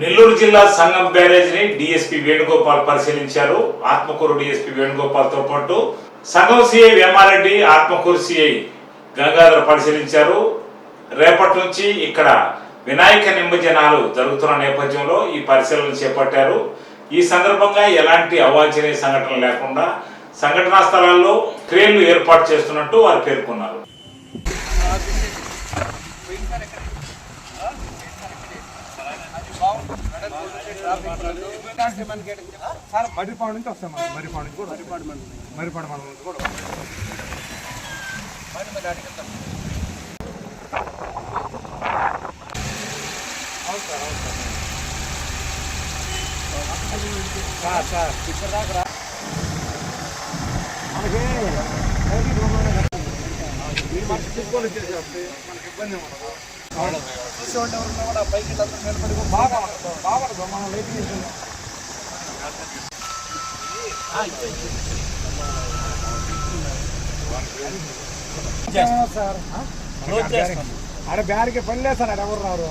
నెల్లూరు జిల్లా సంగం బ్యారేజ్ని డిఎస్పీ వేణుగోపాల్ పరిశీలించారు. ఆత్మకూరు డిఎస్పీ వేణుగోపాల్తో పాటు సంగం సిఐ వేమారెడ్డి ఆత్మకూరు సిఐ గంగాధర్ పరిశీలించారు. రేపటి నుంచి ఇక్కడ వినాయక నిమజ్జనాలు జరుగుతున్న నేపథ్యంలో ఈ పరిశీలన చేపట్టారు. ఈ సందర్భంగా ఎలాంటి అవాంఛనీయ సంఘటనలు లేకుండా సంఘటనా స్థలాల్లో క్రేన్లు ఏర్పాటు చేస్తున్నట్టు వారు పేర్కొన్నారు. సార్ మర్రిపాడు నుంచి వస్తాం మనం. మర్రిపాడు నుంచి కూడా మర్రిపాడు మండలం మర్రిపాడు మండలం నుంచి కూడా సార్ సార్ ఇక్కడ దాకా రా. మనకి లైటింగ్ మనకి ఇబ్బంది ఉండదు. చూసేవాళ్ళు ఎవరున్నా కూడా పైకి నిలబడి బాగా బాగుంటుంది మనం లైటింగ్ సార్ ఆడ బ్యాడ్కి పని లేదు సార్ ఎవరు రారు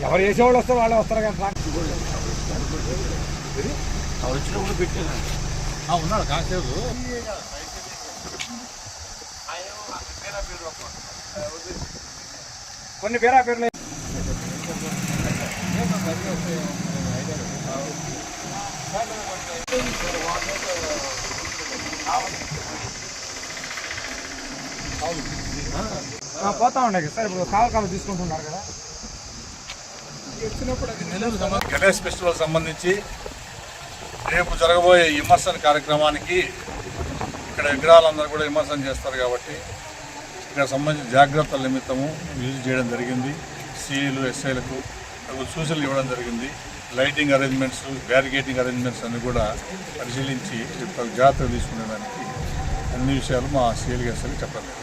ఎవరు చేసేవాళ్ళు వస్తే వాళ్ళే వస్తారు కానీ సార్ ఉన్నాడు కాసేపు కొన్ని పేరా పేర్లు. పోతా ఉండే సార్ ఇప్పుడు కాలు కాలు తీసుకుంటున్నారు కదా. గణేష్ ఫెస్టివల్ సంబంధించి రేపు జరగబోయే విమర్శన కార్యక్రమానికి ఇక్కడ విగ్రహాలందరూ కూడా విమర్శన చేస్తారు కాబట్టి ఇక్కడ సంబంధించిన జాగ్రత్తల నిమిత్తము యూజ్ చేయడం జరిగింది. సీఈలు ఎస్ఐలకు సూచనలు ఇవ్వడం జరిగింది. లైటింగ్ అరేంజ్మెంట్స్ బ్యారికేటింగ్ అరేంజ్మెంట్స్ అన్ని కూడా పరిశీలించి జాగ్రత్తలు తీసుకునేదానికి అన్ని విషయాలు మా సిఐలు ఎస్ఐలు చెప్పలేదు.